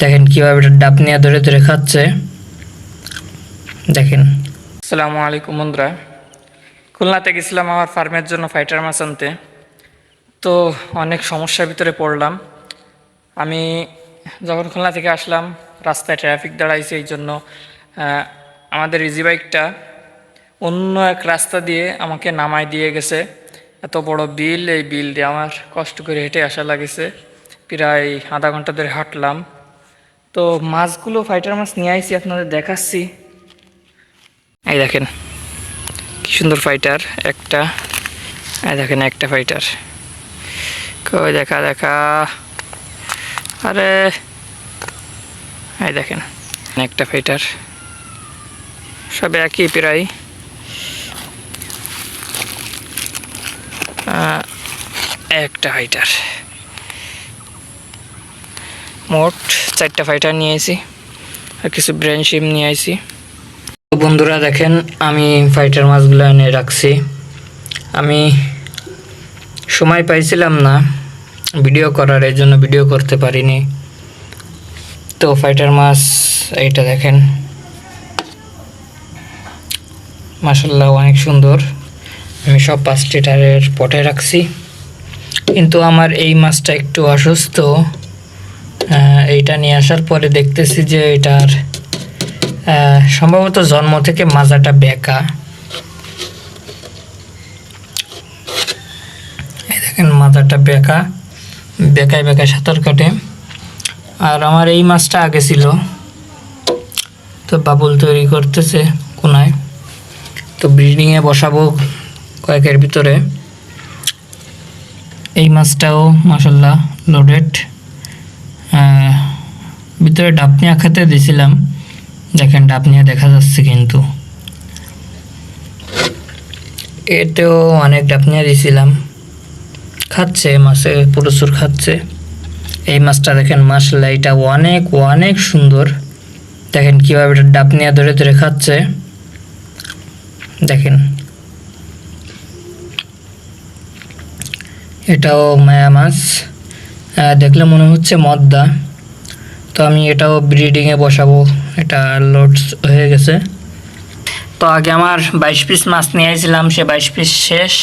দেখেন কীভাবে এটা ডাব নিয়ে ধরে ধরে খাচ্ছে। দেখেন। আসসালামু আলাইকুম বন্ধুরা। খুলনাতে গেছিলাম আমার ফার্মের জন্য ফাইটার মাছ আনতে। তো অনেক সমস্যার ভিতরে পড়লাম। আমি যখন খুলনা থেকে আসলাম, রাস্তায় ট্রাফিক দাঁড়াইছে এই জন্য আমাদের ইজি বাইকটা অন্য এক রাস্তা দিয়ে আমাকে নামায় দিয়ে গেছে। এত বড় বিল, এই বিল দিয়ে আমার কষ্ট করে হেঁটে আসা লাগেছে। প্রায় আধা ঘণ্টা ধরে হাঁটলাম। তো মাছগুলো ফাইটার মাছ নিয়ে আইছি, আপনাদের দেখাচ্ছি। এই দেখেন, কি সুন্দর ফাইটার একটা, এই দেখেন একটা ফাইটার কই দেখা দেখা। আরে, এই দেখেন, একটা ফাইটার সব একই প্রায়। একটা ফাইটার মোট চারটা ফাইটার নিয়ে আইছি আর কিছু ব্রেন শিম নিয়ে আইছি। তো বন্ধুরা দেখেন, আমি ফাইটার মাছগুলো এনে রাখছি। আমি সময় পাইছিলাম না ভিডিও করার এই জন্য ভিডিও করতে পারিনি। তো ফাইটার মাছ, এইটা দেখেন। মাসাল্লাহ অনেক সুন্দর। আমি সব পাঁচ লিটারের পটে রাখছি। কিন্তু আমার এই মাছটা একটু অসুস্থ। এইটা নিয়ে আসার পরে দেখতেছি যে এটার সম্ভবত জন্ম থেকে মাজাটা বেঁকা। দেখেন মাথাটা বেঁকা, বেঁকায় বেঁকায় সাঁতার কাটে। আর আমার এই মাছটা আগে ছিল। তো বাবুল তৈরি করতেছে কোনায়। তো ব্রিডিংয়ে বসাবো কয়েকের ভিতরে। এই মাছটাও মাসাল্লাহ লোডেড ভিতরে ডাবনিয়া খেতে দিছিলাম। দেখেন ডাবনিয়া দেখা যাচ্ছে কিন্তু। এতেও অনেক ডাবনিয়া দিছিলাম। খাচ্ছে, মাছে প্রচুর খাচ্ছে। এই মাছটা দেখেন মাসাল্লাহ এটা অনেক অনেক সুন্দর। দেখেন, কীভাবে এটা ডাবনিয়া ধরে ধরে খাচ্ছে। দেখেন। এটাও মায়া মাছ। দেখলে মনে হচ্ছে মদ্দা। তো আমি এটাও ব্রিডিংয়ে বসাবো। এটা লোডস হয়ে গেছে। তো আগে আমার বাইশ পিস মাছ নিয়ে আসছিলাম সে বাইশ পিস শেষ।